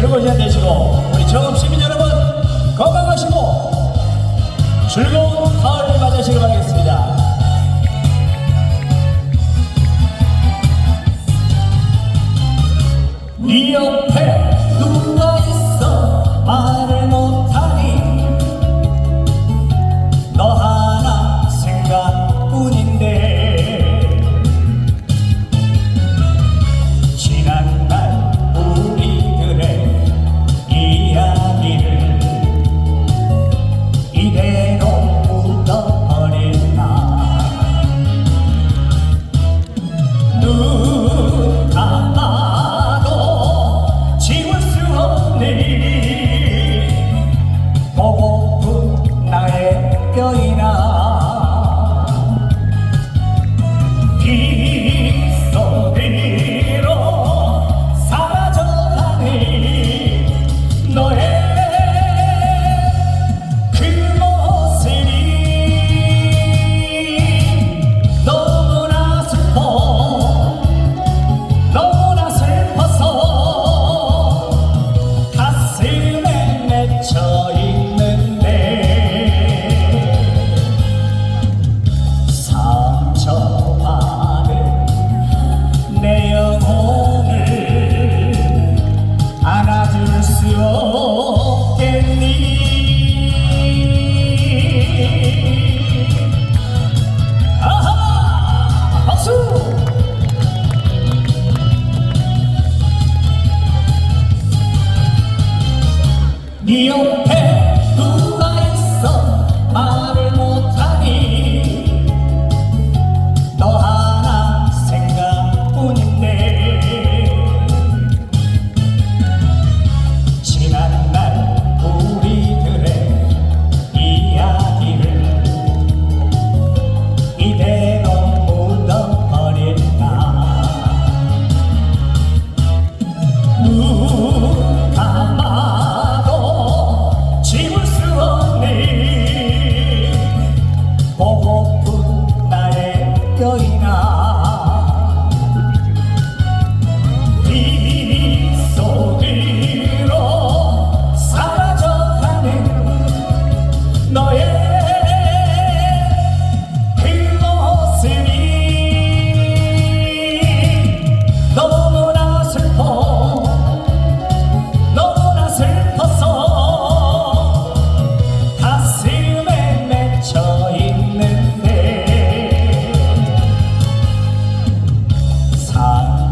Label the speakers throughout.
Speaker 1: 즐거운 시간 되시고 우리 정읍 시민 여러분 건강하시고 즐거운 가을을 맞으시길 바라겠습니다. 네옆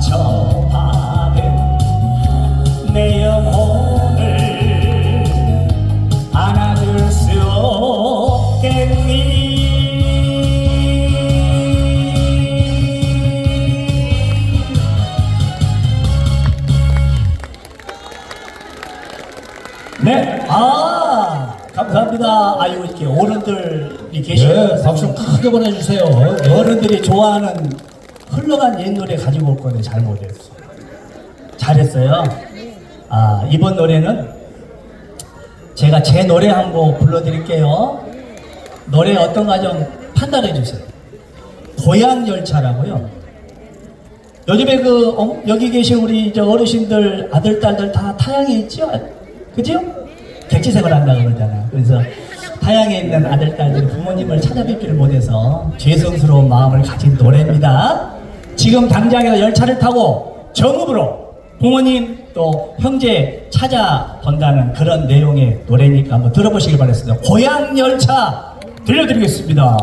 Speaker 1: 상처받은 내 영혼을 안아줄 수 없겠니 네, 아 감사합니다. 아유 이렇게 어른들이 계시는
Speaker 2: 네, 박수 크게 보내주세요.
Speaker 1: 어른들이 좋아하는 흘러간 옛 노래 가지고 올 건데 잘 못했어. 잘했어요. 아 이번 노래는 제가 제 노래 한 곡 불러드릴게요. 노래 어떤 가좀 판단해 주세요. 고향 열차라고요. 요즘에 그 어, 여기 계신 우리 저 어르신들 아들 딸들 다 타양에 있죠, 그죠? 객지생활 한다 그러잖아요. 그래서 타양에 있는 아들 딸들이 부모님을 찾아뵙지를 못해서 죄송스러운 마음을 가진 노래입니다. 지금 당장에 열차를 타고 정읍으로 부모님 또 형제 찾아본다는 그런 내용의 노래니까 한번 들어보시길 바랬습니다. 고향 열차 들려드리겠습니다.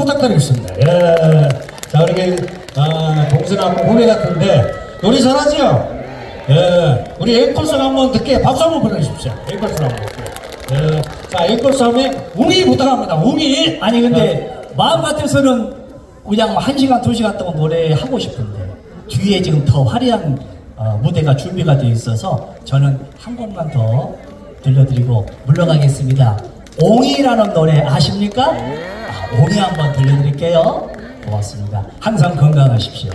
Speaker 2: 부탁드리겠습니다. 예. 자, 이렇게 아, 동생하고 후배 같은데 노래 잘하죠? 예. 우리 앵콜송 한번 듣게 박수 한번 보내주십시오. 앵콜송 한번. 예. 자, 앵콜송 하면 웅이 부탁합니다. 웅이.
Speaker 1: 아니 근데 마음 같아서는 그냥 한 시간 두 시간 동안 노래 하고 싶은데 뒤에 지금 더 화려한 어, 무대가 준비가 되어 있어서 저는 한 곡만 더 들려드리고 물러가겠습니다. 옹이라는 노래 아십니까? 아, 옹이 한번 들려드릴게요. 고맙습니다. 항상 건강하십시오.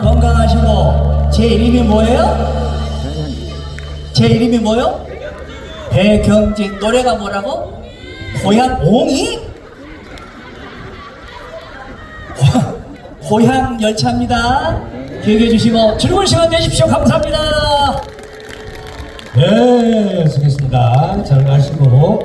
Speaker 1: 건강하시고 제 이름이 뭐예요? 제 이름이 뭐요? 배경진 노래가 뭐라고? 고향 옹이? 고- 고향 열차입니다. 기억해 주시고 즐거운 시간 되십시오. 감사합니다.
Speaker 2: 네, 수고했습니다. 잘 가시고.